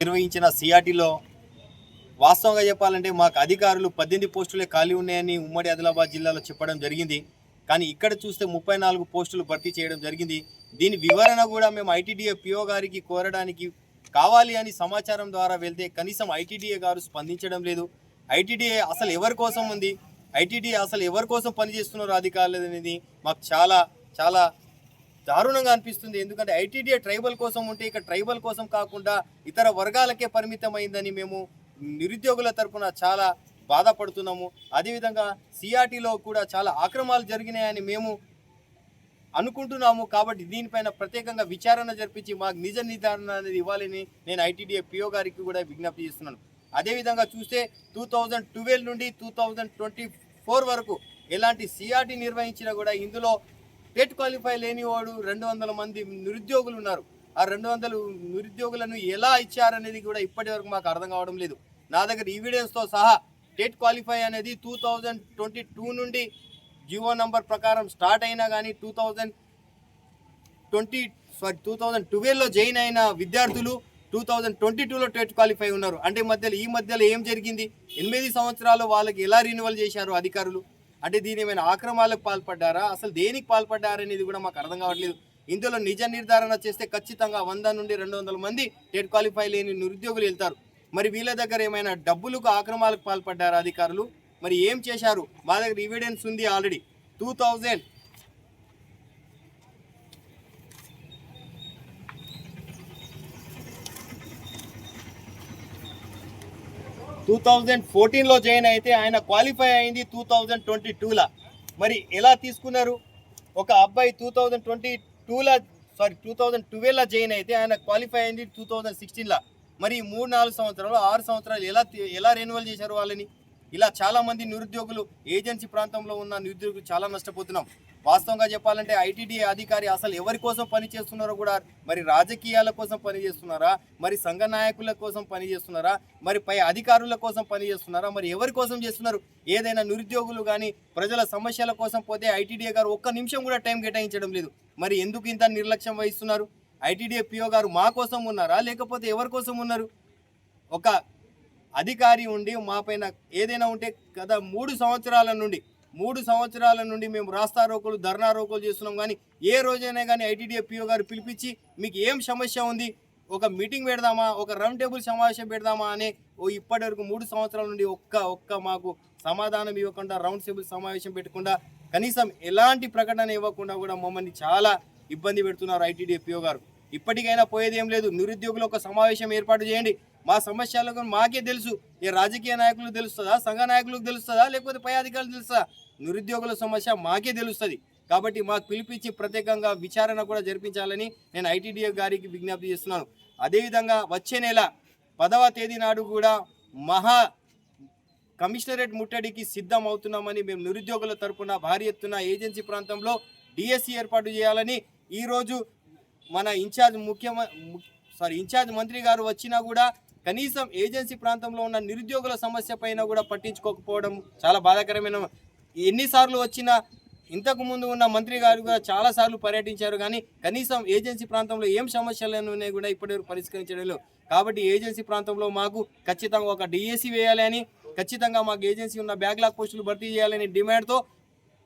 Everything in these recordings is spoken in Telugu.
నిర్వహించిన సిఆర్టీలో వాస్తవంగా చెప్పాలంటే మాకు అధికారులు పద్దెనిమిది పోస్టులే ఖాళీ ఉన్నాయని ఉమ్మడి ఆదిలాబాద్ జిల్లాలో చెప్పడం జరిగింది. కానీ ఇక్కడ చూస్తే ముప్పై నాలుగు పోస్టులు భర్తీ చేయడం జరిగింది. దీని వివరణ కూడా మేము ఐటీడీఏ పిఓ గారికి కోరడానికి కావాలి అని సమాచారం ద్వారా వెళ్తే కనీసం ఐటీడీఏ గారు స్పందించడం లేదు. ఐటీడీఏ అసలు ఎవరి కోసం ఉంది? ఐటీడీఏ అసలు ఎవరి కోసం పనిచేస్తున్నారు అధికారులు అనేది మాకు చాలా చాలా దారుణంగా అనిపిస్తుంది. ఎందుకంటే ఐటీడీఏ ట్రైబల్ కోసం ఉంటే ఇక ట్రైబల్ కోసం కాకుండా ఇతర వర్గాలకే పరిమితమైందని మేము నిరుద్యోగుల తరపున చాలా బాధపడుతున్నాము. అదేవిధంగా సిఆర్టీలో కూడా చాలా ఆక్రమాలు జరిగినాయని మేము అనుకుంటున్నాము. కాబట్టి దీనిపైన ప్రత్యేకంగా విచారణ జరిపించి మాకు నిజ నిర్ధారణ అనేది ఇవ్వాలని నేను ఐటీడీఏ పిఓ గారికి కూడా విజ్ఞప్తి చేస్తున్నాను. అదేవిధంగా చూస్తే టూ థౌజండ్ ట్వెల్వ్ నుండి టూ థౌజండ్ ట్వంటీ ఫోర్ వరకు ఎలాంటి సిఆర్టీ నిర్వహించినా కూడా ఇందులో టెట్ క్వాలిఫై లేని వాడు రెండు వందల మంది నిరుద్యోగులు ఉన్నారు. ఆ రెండు వందలు నిరుద్యోగులను ఎలా ఇచ్చారనేది కూడా ఇప్పటి వరకు మాకు అర్థం కావడం లేదు. నా దగ్గర ఈవిడెన్స్తో సహా టెట్ క్వాలిఫై అనేది టూ థౌజండ్ ట్వంటీ టూ నుండి జియో నంబర్ ప్రకారం స్టార్ట్ అయినా కానీ two thousand twenty sorry two thousand ట్వెల్వ్లో join అయిన విద్యార్థులు టూ థౌజండ్ ట్వంటీ టూలో టెట్ క్వాలిఫై ఉన్నారు. అంటే మధ్యలో ఈ మధ్యలో ఏం జరిగింది? ఎనిమిది సంవత్సరాలు వాళ్ళకి ఎలా రిన్యువల్ చేశారు అధికారులు? అంటే దీని ఏమైనా ఆక్రమాలకు పాల్పడ్డారా? అసలు దేనికి పాల్పడ్డారనేది కూడా మాకు అర్థం కావట్లేదు. ఇందులో నిజ నిర్ధారణ చేస్తే ఖచ్చితంగా వంద నుండి రెండు వందల మంది టెట్ క్వాలిఫై లేని నిరుద్యోగులు వెళ్తారు. మరి వీళ్ళ దగ్గర ఏమైనా డబ్బులకు ఆక్రమాలకు పాల్పడ్డారా అధికారులు? మరి ఏం చేశారు? మా దగ్గర ఎవిడెన్స్ ఉంది already two thousand two thousand ఫోర్టీన్లో జాయిన్ అయితే ఆయన క్వాలిఫై అయింది టూ థౌజండ్ ట్వంటీ టూలా మరి ఎలా తీసుకున్నారు? ఒక అబ్బాయి టూ థౌజండ్ ట్వంటీ టూలా సారీ టూ థౌజండ్ ట్వెల్వ్లో జాయిన్ అయితే ఆయన క్వాలిఫై అయింది టూ థౌజండ్ సిక్స్టీన్లో మరి మూడు నాలుగు సంవత్సరాలు ఆరు సంవత్సరాలు ఎలా ఎలా రెన్యువల్ చేశారు వాళ్ళని? ఇలా చాలామంది నిరుద్యోగులు ఏజెన్సీ ప్రాంతంలో ఉన్న నిరుద్యోగులు చాలా నష్టపోతున్నాం. వాస్తవంగా చెప్పాలంటే ఐటీడీ అధికారి అసలు ఎవరి కోసం పని చేస్తున్నారో కూడా మరి రాజకీయాల కోసం పనిచేస్తున్నారా మరి సంఘ నాయకుల కోసం పని చేస్తున్నారా? మరి పై అధికారుల కోసం పని చేస్తున్నారా? మరి ఎవరి కోసం చేస్తున్నారు? ఏదైనా నిరుద్యోగులు కానీ ప్రజల సమస్యల కోసం పోతే ఐటీడీఏ గారు ఒక్క నిమిషం కూడా టైం కేటాయించడం లేదు. మరి ఎందుకు ఇంత నిర్లక్ష్యం వహిస్తున్నారు? ఐటీడీఏ పిఓ గారు మా కోసం ఉన్నారా? లేకపోతే ఎవరి కోసం ఉన్నారు? ఒక అధికారి ఉండి మా పైన ఏదైనా ఉంటే గత మూడు సంవత్సరాల నుండి మూడు సంవత్సరాల నుండి మేము రాస్తా రోకులు ధర్నా రోకులు చేస్తున్నాం కానీ ఏ రోజైనా కానీ ఐటీడీఏ పిఓ గారు పిలిపించి మీకు ఏం సమస్య ఉంది ఒక మీటింగ్ పెడదామా ఒక రౌండ్ టేబుల్ సమావేశం పెడదామా అనే ఓ ఇప్పటి వరకు మూడు సంవత్సరాల నుండి ఒక్క ఒక్క మాకు సమాధానం ఇవ్వకుండా రౌండ్ టేబుల్ సమావేశం పెట్టకుండా కనీసం ఎలాంటి ప్రకటన ఇవ్వకుండా కూడా మమ్మల్ని చాలా ఇబ్బంది పెడుతున్నారు ఐటీడీఏ పిఓ గారు. ఇప్పటికైనా పోయేది ఏం లేదు. నిరుద్యోగులు ఒక సమావేశం ఏర్పాటు చేయండి. మా సమస్యలకు మాకే తెలుసు. ఏ రాజకీయ నాయకులకు తెలుస్తుందా? సంఘ నాయకులకు తెలుస్తుందా? లేకపోతే పై అధికారులు తెలుస్తుందా? నిరుద్యోగుల సమస్య మాకే తెలుస్తుంది. కాబట్టి మాకు పిలిపించి ప్రత్యేకంగా విచారణ కూడా జరిపించాలని నేను ఐటీడీఏ గారికి విజ్ఞప్తి చేస్తున్నాను. అదేవిధంగా వచ్చే నెల పదవ తేదీ నాడు కూడా మహా కమిషనరేట్ ముట్టడికి సిద్ధం అవుతున్నామని మేము నిరుద్యోగుల తరపున భారీ ఎత్తున ఏజెన్సీ ప్రాంతంలో డిఎస్సి ఏర్పాటు చేయాలని ఈరోజు మన ఇన్ఛార్జ్ ముఖ్యమ సారీ ఇన్ఛార్జ్ మంత్రి గారు వచ్చినా కూడా కనీసం ఏజెన్సీ ప్రాంతంలో ఉన్న నిరుద్యోగుల సమస్య పైన కూడా పట్టించుకోకపోవడం చాలా బాధాకరమైన ఎన్నిసార్లు వచ్చినా ఇంతకు ముందు ఉన్న మంత్రి గారు కూడా చాలాసార్లు పర్యటించారు కానీ కనీసం ఏజెన్సీ ప్రాంతంలో ఏం సమస్యలు ఉన్నాయి కూడా ఇప్పటివరకు పరిష్కరించడం కాబట్టి ఏజెన్సీ ప్రాంతంలో మాకు ఖచ్చితంగా ఒక డిఏసీ వేయాలని ఖచ్చితంగా మాకు ఏజెన్సీ ఉన్న బ్యాక్లాగ్ పోస్టులు భర్తీ చేయాలని డిమాండ్తో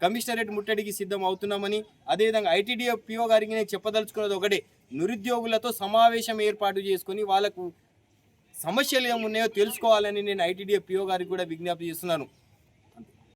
కమిషనరేట్ ముట్టడికి సిద్ధం అవుతున్నామని అదేవిధంగా ఐటీడీఏ పిఓ గారికి నేను చెప్పదలుచుకున్నది ఒకటే. నిరుద్యోగులతో సమావేశం ఏర్పాటు చేసుకొని వాళ్ళకు సమస్యలు ఏమున్నాయో తెలుసుకోవాలని నేను ఐటీడీఏ పిఓ గారికి కూడా విజ్ఞప్తి చేస్తున్నాను.